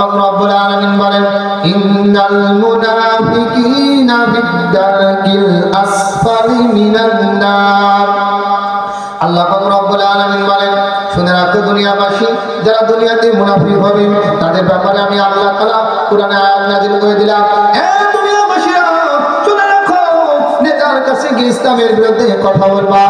রব্বুল আলামিন বলেন, ইন্নাল মুনাফিকিনা দুনিয়াবাসী, যারা দুনিয়াতে মুনাফিক হবে, তাদের ব্যাপারে আমি আল্লাহ তাআলা কোরআনে আয়াত নাযিল করে দিলাম। কাছে গিয়ে ইসলামের বিরুদ্ধে কথা বলবা,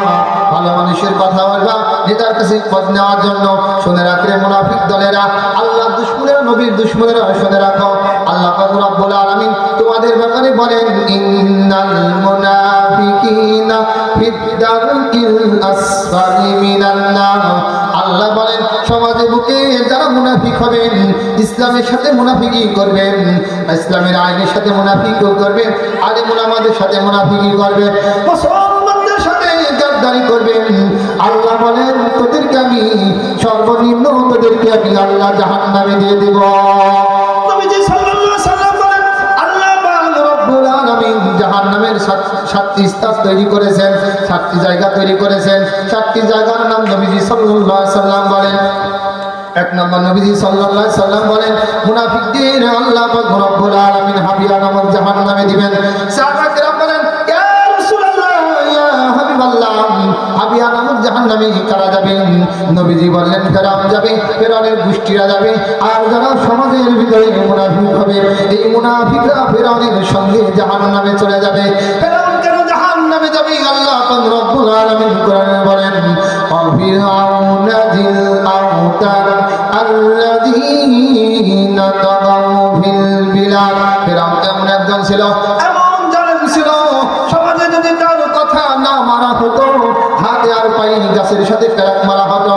ভালো মানুষের কথা বলবা, নেতার কাছে পদ নেওয়ার জন্য। শুনে রাখলে মুনাফিক দলেরা আল্লাহ দুশ্মনেরা, নবীর দুশ্মনেরা শুনে রাখো। আল্লাহ পাক রব্বুল আলামিন তোমাদের ব্যাপারে বলেন, ইন্নাল মুনাফিকিনা ফিদ-দারকিল আসফালি মিনান নার। আল্লাহ বলেন, সমাজে বুকে যারা মুনাফিক হবেন, ইসলামের সাথে মুনাফিকি করবেন, ইসলামের আইনের সাথে মুনাফিক করবেন আলে মুনামাদের সাথে মুনাফিকি করবেন। আল্লাহ বলেন, তোদেরকে আমি সর্বনিম্ন তোদেরকে আমি আল্লাহ জাহান নামে দিয়ে দেব। আলামিন জাহান্নামের সাতটি স্তাস তৈরি করেছেন, সাতটি জায়গা তৈরি করেছেন। সাতটি জায়গার নাম নবীজি সাল্লাহ সাল্লাম বলেন। এক নম্বর নবীজি আলাইহি সাল্লাম বলেন, মুনাফিকদের আল্লাহ পাক রব্বুল আলামিন হাবিয়া নামক জাহান্নামে দিবেন। সাহাবায়ে বলেন জাহান্নামে কারা যাবেন নবীজি বললেন ফেরাউন যাবে ফেরাউনের গোষ্ঠীরা যাবে আর যারা সমাজের ভিতরে মুনাফিক হবে এই মুনাফিকরা ফেরাউনের সঙ্গে জাহান্নামে চলে যাবে ফেরাউন কেন জাহান্নামে যাবে আল্লাহ পাক রব্বুল আলামিন কোরআনে বলেন وفرعون ذي الأوتاد الذين طغوا في البلاد ফেরাউন এমন একজন ছিল সাথে প্যারাক মারা হতো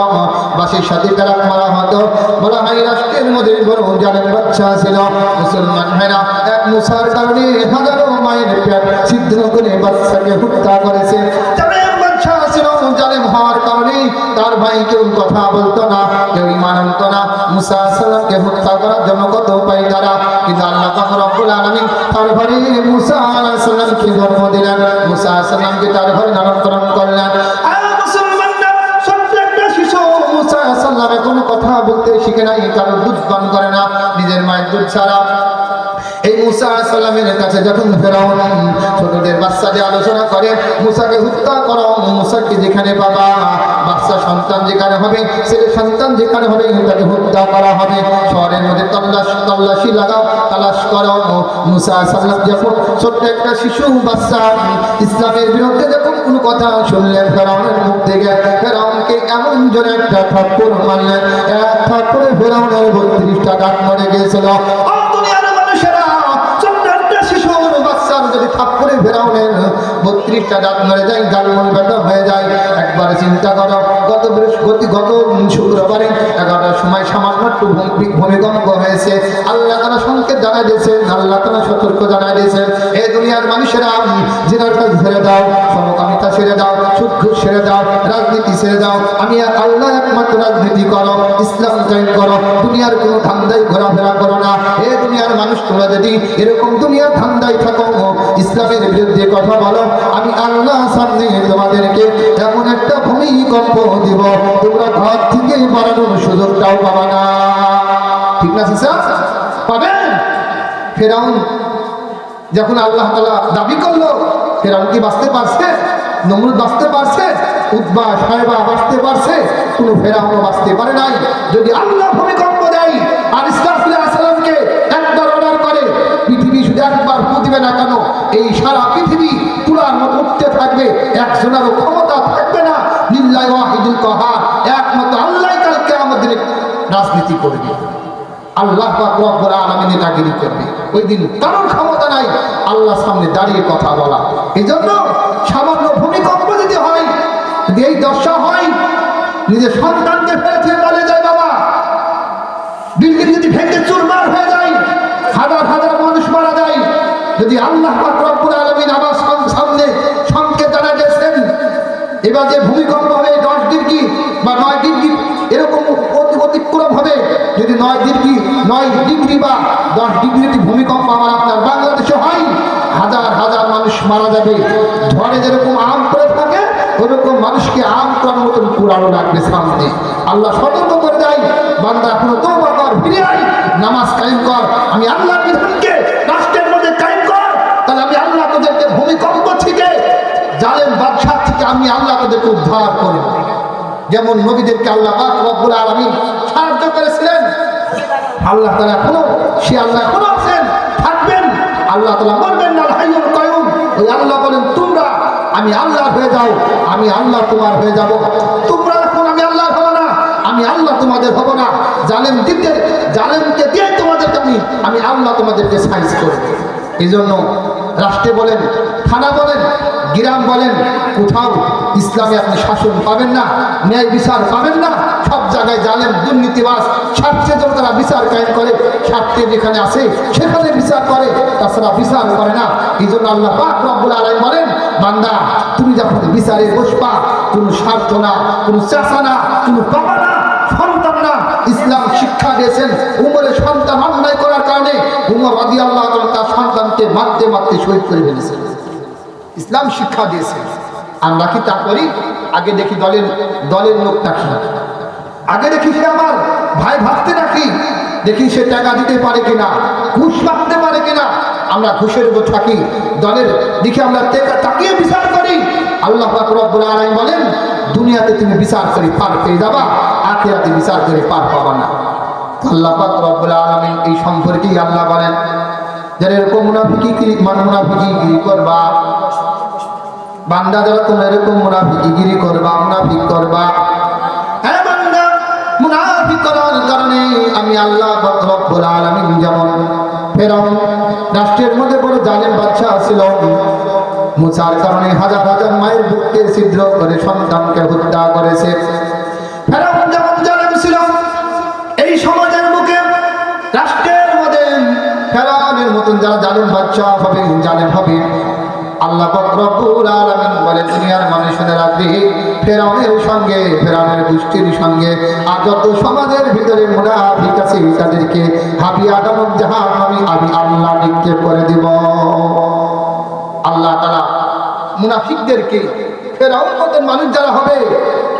বাসের সাথে প্যারাক মারা হতো। বলা হয়, রাষ্ট্রের মধ্যে বড় জালেম বাচ্চা ছিল। মুসলমান ভাইরা এক মুসার কারণে হাজারো মায়ের পেট সিদ্ধ করে বাচ্চাকে হত্যা করেছে। তার ভাই কেউ কথা বলতো না, কেউ না। মুসা তারা? মুসা নামকরণ করলেন। আলাইহিস কোনো কথা বলতে শিখে নাই, কারও দুধ পান করে না, নিজের মায়ের দুধ ছাড়া। মুসা সাল্লামের কাছে যখন ফেরাউন ছোটদের করে ইসলামের বিরুদ্ধে যখন কোনো কথা শুনলেন, ফেরাউনের মুখ থেকে ফেরাউনকে এমন জোরে একটা ঠাকুর মারলেন, এক ফেরাউনের বত্রিশটা ডাক মরে গিয়েছিল। ফেরাউনের বত্রিশটা দাঁত মরে যায় গালমল ব্যথা হয়ে যায়। একবার চিন্তা করো, গত বৃহস্পতি, গত শুক্রবারে এগারোটার সময় সামান্য একটু ভূমিকম্প হয়েছে। আল্লাহ তারা সংকেত জানাই দিয়েছেন, আল্লাহ তারা সতর্ক জানাই দিয়েছেন। এই দুনিয়ার মানুষেরা জিনার ছেড়ে দাও, সমকামিতা ছেড়ে দাও ঘুষ ছেড়ে দাও, রাজনীতি ছেড়ে দাও। আমি এক আল্লাহ একমাত্র রাজনীতি করো, ইসলাম কায়েম করো, দুনিয়ার কোনো ধান্দায় ঘোরাফেরা করো না। এ দুনিয়ার মানুষ, তোমরা যদি এরকম দুনিয়ার ধান্দায় থাকো ইসলামের বিরুদ্ধে কথা বলো। আমি আল্লাহ সামনে তোমাদেরকে এমন একটা ভূমিকম্প দিব, তোমরা ঘর থেকে বাড়ানোর সুযোগটাও পাবা না। ঠিক না সিসা পাবেন? ফেরাউন যখন আল্লাহ তালা দাবি করল, ফেরাউন কি বাঁচতে পারছে? নমরুদ বাঁচতে পারছে? উদ্বা সাহেবা বাঁচতে পারছে? কোনো ফেরাউনও বাঁচতে পারে নাই। যদি আল্লাহ ভূমিকম্প একজনেরও ক্ষমতা থাকবে না। কাহার। একমাত্র আল্লাহ কালকে আমাদের রাজনীতি করবে। আল্লাহ করবে। ওই দিন কারোর ক্ষমতা নাই। আল্লাহর সামনে দাঁড়িয়ে কথা বলা। এই জন্য সামান্য ভূমিকম্প যদি হয় এই দশা হয়, নিজের সন্তানকে ফেলে বলে যায় বাবা। বিল্ডিং যদি ভেঙে চুরমার হয়ে যায়, হাজার হাজার মানুষ মারা যায়। যদি আল্লাহ পাক নয় ডিগ্রি বা দশ ডিগ্রি যদি ভূমিকম্প আমার আপনার বাংলাদেশে হয়, হাজার হাজার মানুষ মারা যাবে। ঝড়ে যেরকম আম করে থাকে, ওরকম মানুষকে আম করার মতন পুরানো লাগবে সামনে। আল্লাহ সতর্ক করে দেয়, বান্দা এখনও তো ঘর ফিরে আয়, নামাজ কায়েম কর। আমি আল্লাহর বিধানকে রাষ্ট্রের মধ্যে কায়েম কর। তাহলে আমি আল্লাহ তোদেরকে ভূমিকম্প থেকে, জালেম বাদশাহ থেকে আমি আল্লাহ তোদেরকে উদ্ধার করব। যেমন নবীদেরকে আল্লাহ পাক রব্বুল আলামিন সাহায্য করেছিলেন আল্লাহ তালা এখনও, সে আল্লাহ এখনও আছেন, থাকবেন। আল্লাহ তালা বলবেন না হাইয়ুল কায়ুম ওই আল্লাহ বলেন, তোমরা, আমি আল্লাহ হয়ে যাও, আমি আল্লাহ তোমার হয়ে যাব। তোমরা এখন আমি আল্লাহ হব না, আমি আল্লাহ তোমাদের হব না। জালেম দিতে, জালেমকে দিয়ে তোমাদেরকে আমি আমি আল্লাহ তোমাদেরকে সাইজ করব এই জন্য রাষ্ট্রে বলেন, থানা বলেন, গ্রাম বলেন, কোথাও ইসলামে আপনি শাসন পাবেন না, ন্যায় বিচার পাবেন না সব জায়গায় জানেন দুর্নীতিবাস স্বার্থে যখন তারা বিচার কায়েম করে স্বার্থে যেখানে আছে, সেখানে বিচার করে, তাছাড়া বিচার করে না। এই জন্য আল্লাহ পাক আলাই বলেন, বান্দা, তুমি যখন বিচারে বসবা, কোনো স্বার্থ না, কোনো চাষা না, কোনো না, সন্তান না। ইসলাম শিক্ষা দিয়েছেন, উমরের সন্তান অন্যায় করার কারণে উমর রাজি আল্লাহ তার সন্তানকে মারতে মারতে শহীদ করে ফেলেছেন ইসলাম শিক্ষা দিয়েছে। আমরা কি তা করি? আগে দেখি দলের দলের লোকটা কি আগে দেখি সে আমার, ভাই ভাবতে নাকি? দেখি সে টাকা দিতে পারে কিনা, ঘুষ মারতে পারে কিনা। আমরা ঘুষের উপর থাকি, দলের দিকে আমরা তাকিয়ে বিচার করি। আল্লাহ রব্বুল আলামিন বলেন, দুনিয়াতে তুমি বিচার করে পার পেয়ে যাবা, আখিরাতে বিচার করে পার পাবা না। আল্লাহ পাক রব্বুল আলামিন এই সম্পর্কেই আল্লাহ বলেন, যারা এরকম মুনাফিকি মান মুনাফিকি গিরি করবা, বান্দা যারা তোমরা এরকম মুনাফিকি গিরি করবা, মুনাফিক করবা মুনাফিক করার কারণে আমি আল্লাহ পাক রব্বুল আলামিন যেমন ফেরাউন রাষ্ট্রের মধ্যে বড় জালেম বাচ্চা ছিল, মুসার কারণে হাজার হাজার মায়ের বুককে ছিদ্র করে সন্তানকে হত্যা করেছে। ফেরাউন যেমন জালেম ছিল, এই সমাজের বুকে, রাষ্ট্রের মধ্যে ফেরাউনের মতন যারা জালেম বাচ্চা হবে, জালেম হবে। আল্লাহ রব্বুল আলামিন বলে, দুনিয়ার মানুষের রাখবে ফেরাউনের সঙ্গে, ফেরাউনের গোষ্ঠীর সঙ্গে আর যত সমাজের ভিতরে মুনাফিক আছে তাদেরকে হাবি আদম জাহান আমি আমি আল্লাহ নিক্ষেপ করে দিব। আল্লাহ তাআলা মুনাফিকদেরকে ফেরাউন মতন মানুষ যারা হবে,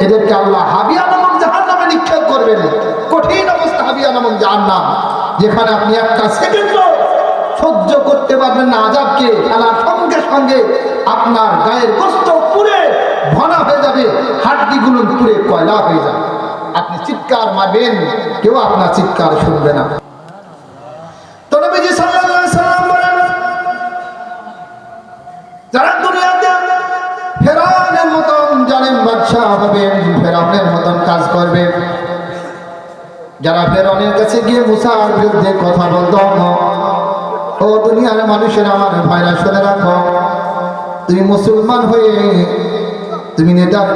এদেরকে আল্লাহ হাবিয়া নামক জাহান নামে নিক্ষেপ করবেন। কঠিন অবস্থা হাবিয়া নামক জাহান নাম, যেখানে আপনি একটা সেকেন্ড সহ্য করতে পারবেন না আজাবকে খেলার সঙ্গে আপনার গায়ের গোস্ত পুড়ে ভনা হয়ে যাবে, হাড্ডিগুলো পুড়ে কয়লা হয়ে যাবে। আপনি চিৎকার মারবেন, কেউ আপনার চিৎকার শুনবে না। যারা ফেরাউনের কাছে গিয়ে মুসার বিরুদ্ধে কথা বলতো ও দুনিয়ার মানুষের আমার ভাইরা শুনে রাখো। তুমি মুসলমান হয়ে তুমি নেতার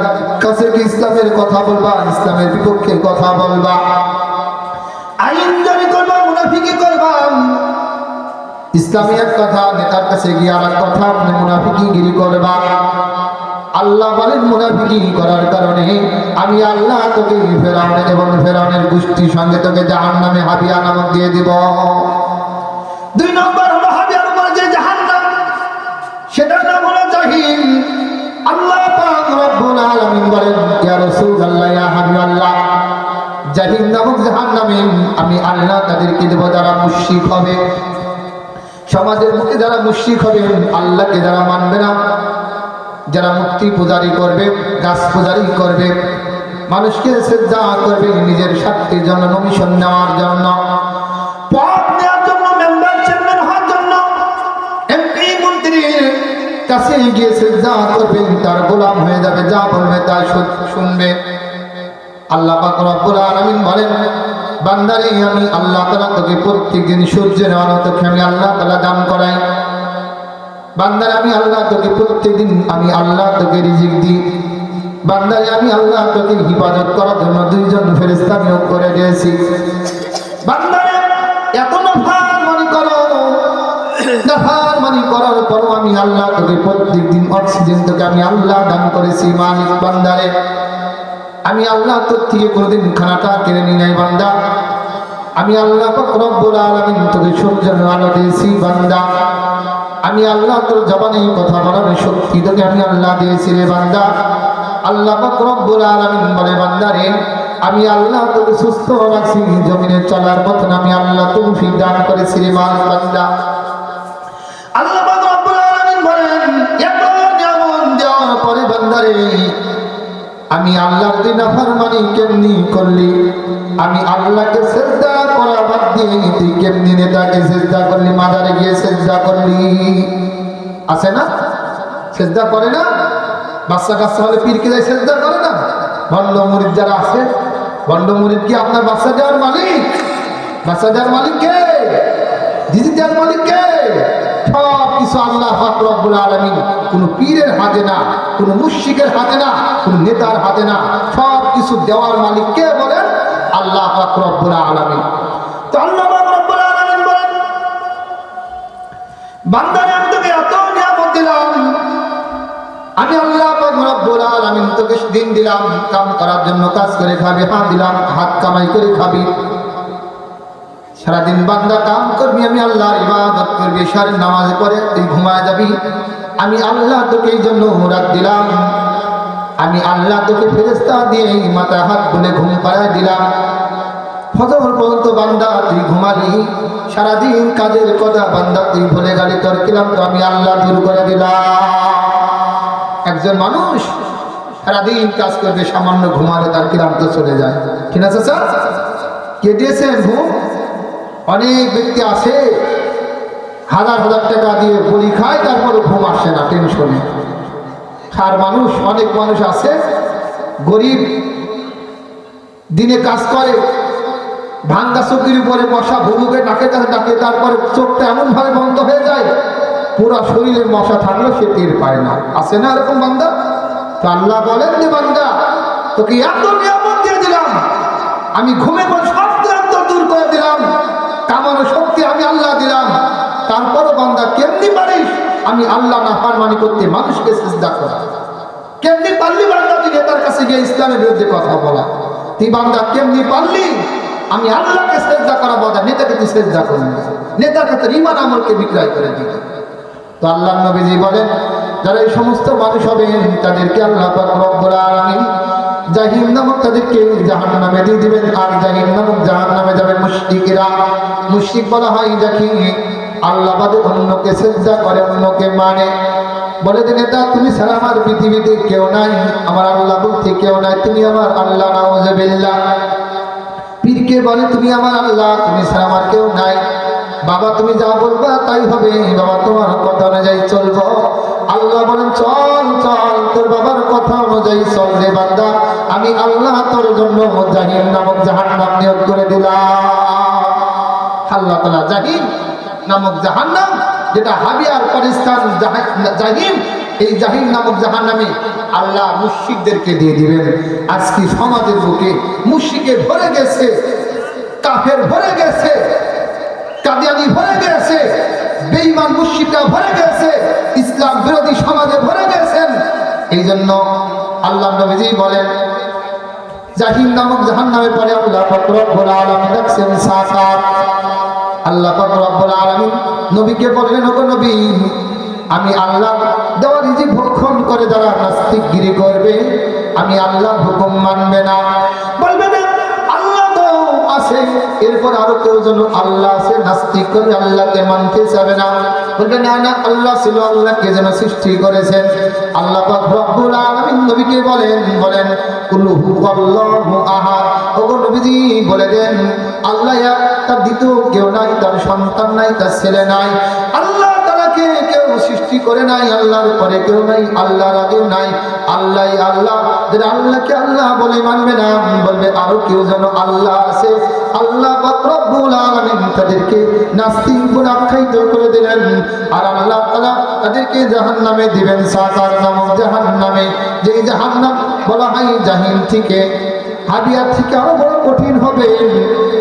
কাছে কি ইসলামের কথা বলবা, ইসলামের বিপক্ষে কথা বলবা? কথা করার কারণে আমি আল্লাহ তোকে ফেরাউনের এবং ফেরাউনের গোষ্ঠীর সঙ্গে তোকে জাহান নামে হাবিয়া নামক দিয়ে দিব। দুই নম্বর আমি আল্লাহ তাদেরকে যারা হবে। সমাজের যারা হবে, আল্লাহকে যারা মানবে না, যারা মুক্তি পূজারি করবে, গাছ পূজারি করবে, মানুষকে শ্রদ্ধা করবে নিজের স্বার্থের জন্য, নমিশন নেওয়ার জন্য পদ নেওয়ার জন্য মেম্বার চেয়ারম্যান হওয়ার জন্য, এমপি মন্ত্রীর কাছে গিয়ে করবে যা বলবে তা শু- শুনবে। আল্লাহ পাক বলেন, বান্দারে, আমি আল্লাহ তাআলা তোকে প্রত্যেকদিন সূর্যের আলো তোকে আমি আল্লাহ তাআলা দান করাই। বান্দারে, আমি আল্লাহ তোকে প্রত্যেকদিন, আমি আল্লাহ তোকে রিজিক দিই। বান্দারে, আমি আল্লাহ তোকে হিফাজত করার জন্য দুইজন ফেরেশতা নিয়োগ করে দিয়েছি। বান্দারে, এত নফার মনে করো নফার মনে পরও আমি আল্লাহ তোকে প্রত্যেকদিন অক্সিজেন তোকে আমি আল্লাহ দান করেছি, মালিক বান্দারে। আমি আল্লাহ তোর থেকে কোনোদিন খানাটা কেড়ে নি নাই, বান্দা। আমি আল্লাহ রব্বুল আলামিন তোকে সূর্যের আলো দিয়েছি, বান্দা। আমি আল্লাহ তোর জবানে কথা বলার শক্তি তোকে আমি আল্লাহ দিয়েছি রে, বান্দা। আল্লাহ রব্বুল আলামিন বলে, বান্দা রে, আমি আল্লাহ তোকে সুস্থ রাখছি, জমিনে চলার মতন আমি আল্লাহ তৌফিক দান করেছি রে মাল বান্দা। পরে। আমি আল্লাহর দিন নাফরমানি কেমনি করলি? আমি আল্লাহকে সেজদা করা বাদ দিয়ে তুই কেমনি নেতাকে সেজদা করলি? মাজারে গিয়ে সেজদা করলি। আছে না? সেজদা করে না? বাচ্চা কাচ্চা হলে পীরকে যায় সেজদা করে না? ভণ্ড মুরিদ যারা আছে, ভণ্ড মুরিদ কি আপনার বাচ্চা দেওয়ার মালিক? বাচ্চা দেওয়ার মালিক কে? দিদি দেওয়ার মালিক কে? কিছু আল্লাহ আলামিন, কোন পীরের হাতে না, কোন মুশরিকের হাতে না, কোন নেতার হাতে না সব কিছু দেওয়ার মালিক কে বলেন? আল্লাহ বান্দারে, আমি তোকে দিন দিলাম, কাম করার জন্য কাজ করে খাবি, হাত দিলাম, হাত কামাই করে খাবি। সারাদিন বান্দা কাম করবি, আমি আল্লাহর ইবাদত করবি, সার নামাজ পড়ে তুই ঘুমায় যাবি। আমি আল্লাহ তোকে এই জন্য রাত দিলাম। আমি আল্লাহ তোকে ফেরেস্তা দিয়ে মাথা হাত বলে ঘুম পাড়ায় দিলাম। ফজর পর্যন্ত বান্দা তুই ঘুমালি, সারাদিন কাজের কথা বান্দা তুই ভুলে গেলি, তোর কিলাম তো আমি আল্লাহ দূর করে দিলাম। একজন মানুষ সারাদিন কাজ করবে, সামান্য ঘুমালে তার কিলাম তো চলে যায়। ঠিক আছে, স্যার? কে দিয়েছেন ঘুম? অনেক ব্যক্তি আছে হাজার হাজার টাকা দিয়ে বলি খায়, তারপরে ঘুম আসে না টেনশনে আর মানুষ, অনেক মানুষ আছে, গরিব, দিনে কাজ করে, ভাঙ্গা চোখের উপরে মশা ভুবুকে নাকের কাছে ডাকে, তারপরে চোখটা এমনভাবে বন্ধ হয়ে যায়, পুরো শরীরে মশা থাকলেও সে টের পায় না। আছে না এরকম বান্দা? তো আল্লাহ বলেন যে, বান্দা, তোকে এত নিয়ামত দিয়ে দিলাম, আমি ঘুমে পর সব দূর করে দিলাম কামানো শক্তি আমি আল্লাহ দিলাম। তারপরও বান্দা, কেমনি পারিস? আমি আল্লাহ না ফারমানি করতে মানুষকে চেষ্টা করা। কেমনি পারলি বান্দা তুই নেতার কাছে গিয়ে ইসলামের বিরুদ্ধে কথা বলা? তুই বান্দা কেমনি পারলি? আমি আল্লাহকে শ্রদ্ধা করা বদা নেতাকে তুই শ্রদ্ধা করবি নেতার ক্ষেত্রে ইমান আমলকে বিক্রয় করে দিবি তো আল্লাহ নবীজি বলেন, যারা এই সমস্ত মানুষ হবেন, তাদেরকে আল্লাহ রব্বুল আলামিন জাহিম নামক তাদেরকে জাহান নামে দিয়ে দিবেন। আর জাহিম নামক জাহান নামে যাবে মুশরিকরা। মুশরিক বলা হয় যাকে আল্লাহ বাদে অন্যকে সেজদা করে, অন্যকে মানে। বলে যে, নেতা, তুমি ছাড়া আমার পৃথিবীতে কেউ নাই, আমার আল্লাহ বলতে কেউ নাই, তুমি আমার আল্লাহ, নাউজুবিল্লাহ। পীরকে বলে, তুমি আমার আল্লাহ, তুমি ছাড়া আমার কেউ নাই। বাবা, তুমি যা বলবা তাই হবে, বাবা, তোমার কথা অনুযায়ী চলবো। আল্লাহ বলেন, চল চল তোর বাবার কথা অনুযায়ী চল রে বান্দা, আমি আল্লাহ তোর জন্য জাহিম নামক জাহান নাম নিয়োগ করে দিলাম। আল্লাহ তালা জাহিম নামক জাহান নাম যেটা হাবিয়ার পাকিস্তান জাহিম এই জাহিম নামক জাহান নামে আল্লাহ মুশিকদেরকে দিয়ে দিবেন আজকে সমাজের বুকে মুশিকে ভরে গেছে, কাফের ভরে গেছে, কাদিয়ানি ভরে গেছে, বেঈমান মুশিকরা ভরে গেছে, ইসলাম বিরোধী সমাজে ভরে গেছেন এই জন্য আল্লাহ নবীজি বলেন, জাহিম নামক জাহান নামে পরে আল্লাহ ফকরব্বুল আলমী আল্লাহ ফকরব্বুল আলমী নবীকে বললেন, ওগো নবী, আমি আল্লাহ দেওয়া রিজি ভক্ষণ করে যারা নাস্তিকগিরি করবে, আমি আল্লাহ হুকুম মানবে না। বলবে না, আল্লাহ তো আছে, এরপর আরও কেউ যেন আল্লাহ আছে, নাস্তিক করে আল্লাহকে মানতে চাবে না। আল্লাহ যেন সৃষ্টি করেছেন। আল্লাহ বলেন বলেন বলে দেন, আল্লাহ তার দ্বিতীয় কেউ নাই, তার সন্তান নাই, তার ছেলে নাই। আল্লাহ কেউ সৃষ্টি করে নাই, আল্লাহর পরে কেউ নাই, আল্লাহর আগে নাই। আল্লাহ আল্লাহ আল্লাহকে আল্লাহ বলে মানবে না, বলবে আরও কেউ যেন আল্লাহ আছে। আল্লাহ তাদেরকে করে দিলেন। আর আল্লাহ তাদেরকে দিবেন যেই বলা হয় জাহিম থেকে হাবিয়ার থেকে আরও বড় কঠিন হবে।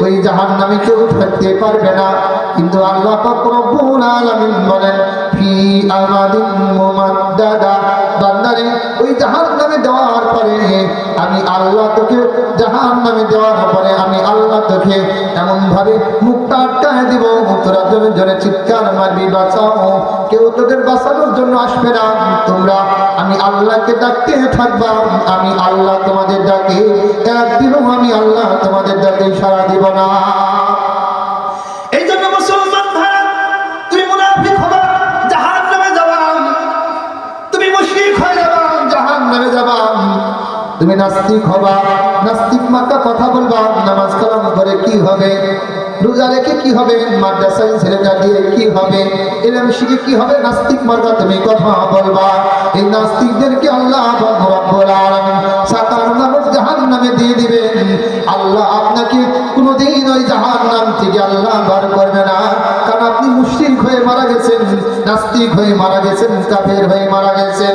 ওই জাহান্নামে কেউ থাকতে পারবে না। কিন্তু আল্লাহ রব্বুল আলামিন বলেন, ফি আমাদিন মুমাদ্দাদা। বান্দারে, ওই জাহান্নামে দেওয়ার পরে আমি আল্লাহ তোকে, জাহান্নামে দেওয়ার পরে আমি আল্লাহ তোকে এমন ভাবে মুখটা আটকায় দিব, তোরা জোরে জোরে চিৎকার মারবি, বাঁচাও। কেউ তোদের বাঁচানোর জন্য আসবে না। তোমরা, আমি আল্লাহকে ডাকতে থাকবা, আমি আল্লাহ তোমাদের ডাকে, একদিনও আমি আল্লাহ তোমাদের ডাকে সারা দিব না। নাস্তিক হবা, নাস্তিক মার্কা কথা বলবা, নামাজ কালাম করে কি হবে? রোজা রেখে কি হবে? মাদ্রাসায় ছেলেটা দিয়ে কি হবে? এরম শিখে কি হবে? নাস্তিক মার্কা তুমি কথা বলবা। এই নাস্তিকদেরকে আল্লাহ সাতার জাহান নামে দিয়ে দিবেন। আল্লাহ আপনাকে কোনোদিন ওই জাহান নাম থেকে আল্লাহ বার করবে না। কারণ আপনি মুশরিক হয়ে মারা গেছেন, নাস্তিক হয়ে মারা গেছেন, কাফের হয়ে মারা গেছেন।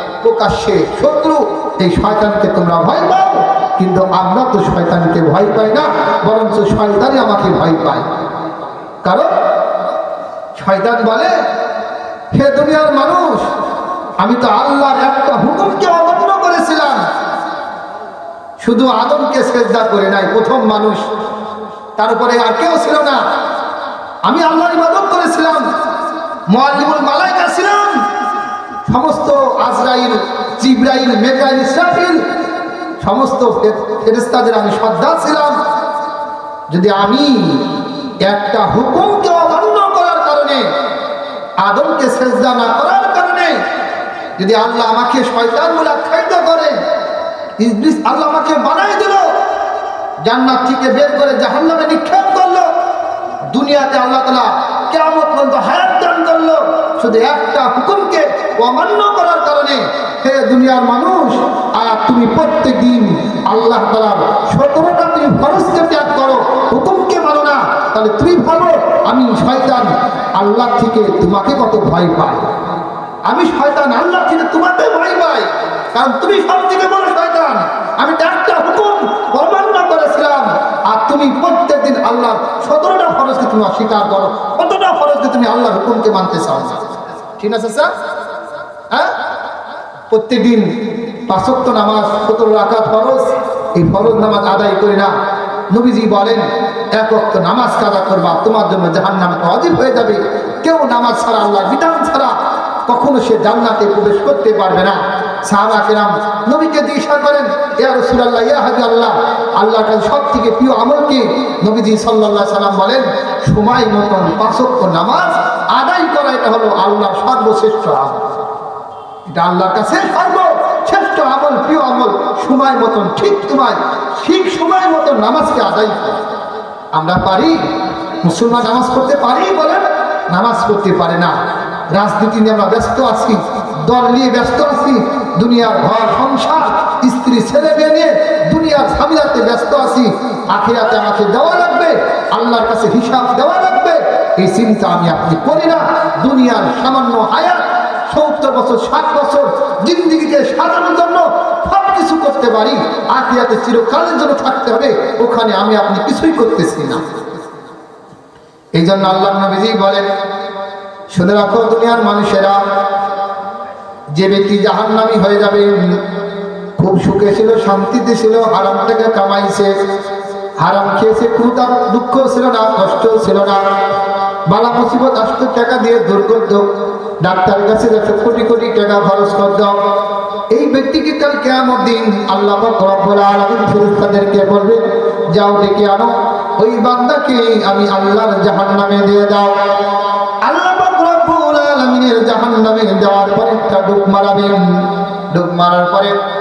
প্রকাশ্যে শত্রু, এই শয়তানকে তোমরা ভয় পাও। কিন্তু আমরা তো শয়তানকে ভয় পাই না, বরঞ্চ শয়তানই আমাকে ভয় পায়। কারণ শয়তান বলে, হে দুনিয়ার মানুষ, আমি তো আল্লাহর একটা হুকুমকে অমান্য করেছিলাম। শুধু আদমকে সেজদা করে নাই, প্রথম মানুষ। তারপরে আর কেউ ছিল না। আমি আল্লাহর ইবাদত করেছিলাম। মোয়াল্লিমুল মালাইকা ছিলাম সমস্ত আজরাইল জিব্রাইল মেকাইল, ইসরাফিল, সমস্ত ফে- ফেরেশতাদের আমি শ্রদ্ধা ছিলাম। যদি আমি একটা হুকুমকে অমান্য করার কারণে, আদমকে সেজদা না করার কারণে, যদি আল্লাহ আমাকে শয়তান বলে আখ্যায়িত করে, ইবলিস আল্লাহ আমাকে বানাই দিল, জান্নাত থেকে বের করে জাহান্নামে নিক্ষেপ করল, দুনিয়াতে আল্লাহ তালা কেমন পর্যন্ত হায়াত দান করল, শুধু একটা হুকুমকে অমান্য করার কারণে দুনিয়ার মানুষ, আর তুমি প্রত্যেক দিন আল্লাহ তালার সতেরোটা তুমি ফরজকে ত্যাগ করো, হুকুমকে মানো না, তাহলে তুমি ভালো, আমি শয়তান আল্লাহ থেকে তোমাকে কত ভয় পাই। আমি শয়তান আল্লাহ থেকে তোমাকে ভয় পাই, কারণ তুমি সব থেকে বড় শয়তান। আমি একটা হুকুম অমান্য করেছিলাম, আর তুমি প্রত্যেকদিন আল্লাহ সতেরোটা ফরজকে তুমি অস্বীকার করো, কতটা ফরজকে তুমি আল্লাহ হুকুমকে মানতে চাও? ঠিক আছে, স্যার? হ্যাঁ? প্রত্যেকদিন পাঁচক্ত নামাজ সতেরো রাখাত ফরজ, এই ফরজ নামাজ আদায় করি না। নবীজি বলেন, এক অক্ত নামাজ কাদা করবা, তোমার জন্য জাহান নাম অজীব হয়ে যাবে। কেউ নামাজ ছাড়া আল্লাহ বিধান ছাড়া কখনো সে জান্নাতে প্রবেশ করতে পারবে না। সাহাবা কেরাম নবীকে জিজ্ঞাসা করেন, ইয়া রসুলাল্লাহ, ইয়া হাজি আল্লাহ আল্লাহর কাছে সব থেকে প্রিয় আমল কি? নবীজি সাল্লাল্লাহ সাল্লাম বলেন, সময় মতন পাঁচক্ত নামাজ আদায় করা, এটা হলো আল্লাহ সর্বশ্রেষ্ঠ আমল। এটা আল্লাহর কাছে সর্বশ্রেষ্ঠ আমল, প্রিয় আমল, সময় মতন, ঠিক সময় ঠিক সময় মতন নামাজকে আদায় আমরা পারি? মুসলমান নামাজ পড়তে পারি বলেন? নামাজ পড়তে পারে না। রাজনীতি নিয়ে আমরা ব্যস্ত আছি, দল নিয়ে ব্যস্ত আছি, দুনিয়ার ঘর, সংসার, স্ত্রী, ছেলে মেয়ে নিয়ে দুনিয়ার ঝামেলাতে ব্যস্ত আছি। আখিরাতে আমাকে দেওয়া লাগবে, আল্লাহর কাছে হিসাব দেওয়া লাগবে। এই চিন্তা আমি আপনি করি না। দুনিয়ার সামান্য হায়াত সত্তর বছর, ষাট বছর জিন্দিগিকে সাজানোর জন্য সব কিছু করতে পারি। আখিরাতে চিরকালের জন্য থাকতে হবে, ওখানে আমি আপনি কিছুই করতেছি না। এই জন্য আল্লাহ নবীজি বলেন, শুনে রাখো দুনিয়ার মানুষেরা, যে ব্যক্তি জাহান্নামি হয়ে যাবে, খুব সুখে ছিল, শান্তিতে ছিল, হারাম থেকে কামাইছে, হারাম খেয়েছে কোনো তার দুঃখ ছিল না, কষ্ট ছিল না। বালা মুসিবত আসতো টাকা দিয়ে দূর করতো ডাক্তারের কাছে যাচ্ছে, কোটি কোটি টাকা খরচ করতো এই ব্যক্তিকে কাল কেমন দিন আল্লাহ আলামিন ফেরেশতাদেরকে বলবে, যাও ডেকে আনো। ওই বান্দাকে আমি আল্লাহর জাহান্নামে দিয়ে দাও। আল্লাহ আলামিনের জাহান্নামে দেওয়ার পরে একটা ডুব মারাবেন। ডুব মারার পরে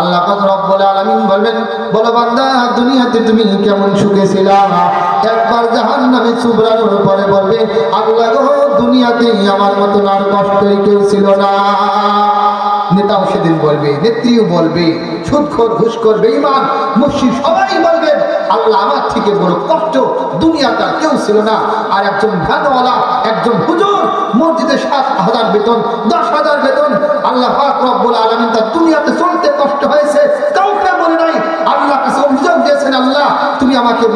আল্লাহ পাক রব্বুল আলামিন বলবেন বলো বান্দা, দুনিয়াতে তুমি কেমন সুখে ছিলাম একবার জাহান্নামে চুবড়ানোর পরে বলবে, আল্লাহ গো, দুনিয়াতে আমার মতন আর কষ্টই কেউ ছিল না। নেতাও সেদিন বলবে, নেত্রীও বলবে সুদখোর ঘুষখোর, বেঈমান, মুর্শিদ সবাই বলবেন আল্লাহ আমার থেকে বড় কষ্ট দুনিয়াটা কেউ ছিল না। আর একজন ভ্যানওয়ালা, একজন হুজুর, মসজিদে সাত হাজার বেতন, দশ হাজার বেতন, আল্লাহ রব্বুল আলামিন তার দুনিয়াতে চলতে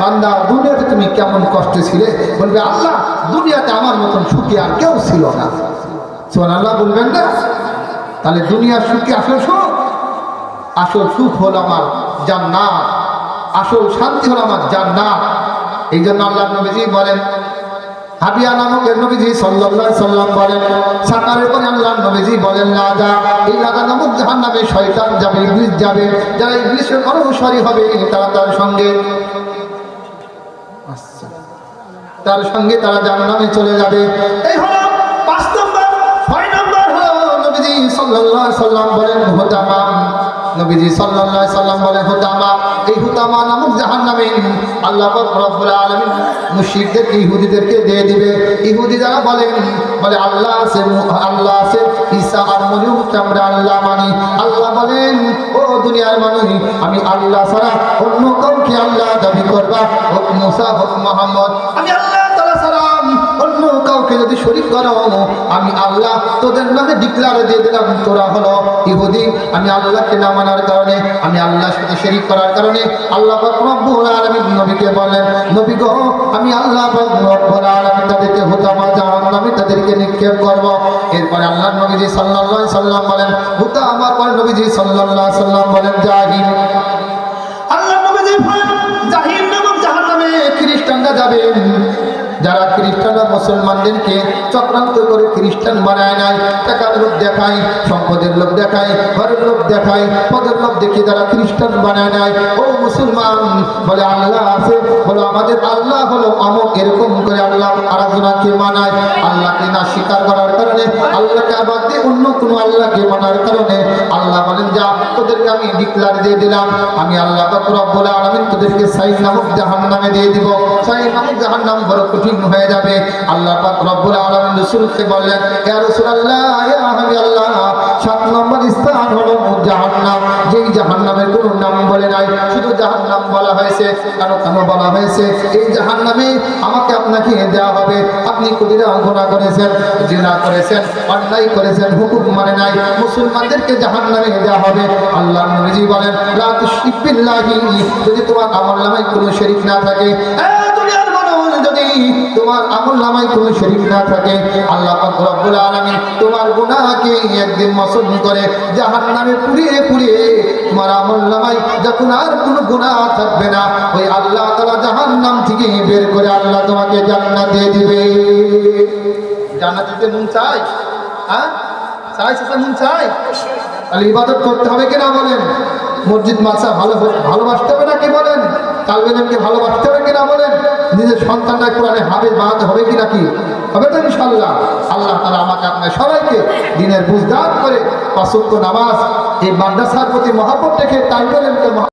বান্দা, দুনিয়াতে তুমি কেমন কষ্টে ছিলে? বলবে, আল্লাহ, দুনিয়াতে আমার মতন সুখী আর কেউ ছিল না। সুবহানাল্লাহ বলবেন না? তাহলে দুনিয়ার সুখী আসল সুখ? আসল সুখ হলো আমার জান্নাত। আসল শান্তি হলো আমার জান্নাত। এই জন্য আল্লাহ নবীজি বলেন, হাবিয়া বলেন আল্লাহ বলেন লাদা এই লাদা নামক যাবে যাবে। যারা ইবলিসের অনুসারী হবে, তারা তার সঙ্গে। তার সঙ্গে তারা জাহান্নামে চলে যাবে। এই হলো পাঁচ নম্বর, ছয় নম্বর হলো নবীজি সাল্লাল্লাহু আলাইহি সাল্লাম বলেন নবীজি সাল্লাল্লাহু সাল্লাম বলেন, হুতামা, এই হুতামা নামক জাহান্নামে আল্লাহ রব্বুল আলামিন ইহুদিদেরকে দিয়ে দিবে। ইহুদি যারা বলেন, বলে আল্লাহ আছে আল্লাহ আছে ঈসা আর আল্লাহ মানি। আল্লাহ বলেন, ও দুনিয়ার মানুষ, আমি আল্লাহ ছাড়া অন্য কাউকে আল্লাহ দাবি করবা। হোক মুসা আমি আল্লাহ তাআলা সালাম অন্য কাউকে যদি শরীক করো আমি আল্লাহ তোদের নামে ডিক্লার দিয়ে দিলাম, তোরা হলো ইহুদি। আমি আল্লাহকে না মানার কারণে, আমি আল্লাহর সাথে শরীক করার কারণে আল্লাহ রব্বুল আলামিন নবীকে বলেন নবী গো, আমি আল্লাহ রব্বুল আলামিন তাদেরকে হুতামা, জাহান্নামে তাদেরকে নিক্ষেপ করব। এরপরে আল্লাহ নবীজি আলাইহি সাল্লাম বলেন, হুতামা পর নবীজি আলাইহি সাল্লাম বলেন জাহিন আল্লাহ নবীজি জাহিন নামক জাহান্নামে খ্রিস্টানরা যাবেন। যারা খ্রিস্টান খ্রিস্টানরা মুসলমানদেরকে চক্রান্ত করে খ্রিস্টান বানায় নাই, টাকার লোক দেখায়, সম্পদের লোক দেখায়, ঘরের লোক দেখায়, পদের লোক দেখে যারা খ্রিস্টান বানায় নাই, ও মুসলমান, বলে আল্লাহ আছে, বলো আমাদের আল্লাহ হলো আমক এরকম করে আল্লাহ আরাধনাকে মানায়, আল্লাহকে না স্বীকার করার কারণে, আল্লাহকে আবার দিয়ে অন্য কোনো আল্লাহকে মানার কারণে, আল্লাহ বলেন, যা, তোদেরকে আমি ডিক্লার দিয়ে দিলাম, আমি আল্লাহ রব্বুল আলামিন তোদেরকে সাইন নামক জাহান্নামে দিয়ে দিব। সাইন নামক জাহান্নাম বড় কঠিন হয়ে যাবে। আল্লাহ পাক রব্বুল বললেন ইয়া রাসূলুল্লাহ ইয়া সাত নম্বর স্থান হলো জাহান্নাম। যেই জাহান্নামের কোনো নাম বলে নাই, শুধু জাহান্নাম বলা হয়েছে কেন কেন বলা হয়েছে? এই জাহান্নামে আমাকে আপনাকে দেওয়া হবে। আপনি কবিরা গুণা করেছেন, জিনা করেছেন, অন্যায় করেছেন, হুকুম মানে নাই। মুসলমানদেরকে জাহান্নামে দেওয়া হবে। আল্লাহ নবীজি বলেন, লা তুশরিক বিল্লাহি যদি তোমার আমল নামায় কোনো শরীক না থাকে তোমার আমল নামায় কোনো শরীক না থাকে। আল্লাহ রব্বুল আলামিন তোমার গুনাহকে একদিন মসন করে জাহান্নামে পুড়িয়ে পুড়িয়ে তোমার আমল নামায় যখন আর কোনো গুনাহ থাকবে না, ওই আল্লাহ তাআলা জাহান্নাম থেকে বের করে আল্লাহ তোমাকে জান্নাত দিয়ে দিবে। জান্নাত দিতে মন চাই হ্যাঁ? চাই চাচা মন চাই তাহলে ইবাদত করতে হবে কিনা বলেন? মসজিদ মাসা ভালো ভালোবাসতে হবে নাকি বলেন? তালবেদেরকে ভালোবাসতে হবে কিনা বলেন? নিজের সন্তানটা কোরআনে হাবে বানাতে হবে কি? নাকি হবে তো ইনশাল্লাহ আল্লাহ তারা আমাকে, আপনার সবাইকে দিনের বুঝদান করে পাঁচক্য নামাজ এই মাদ্রাসার প্রতি মহাপুর রেখে তালবেদেরকে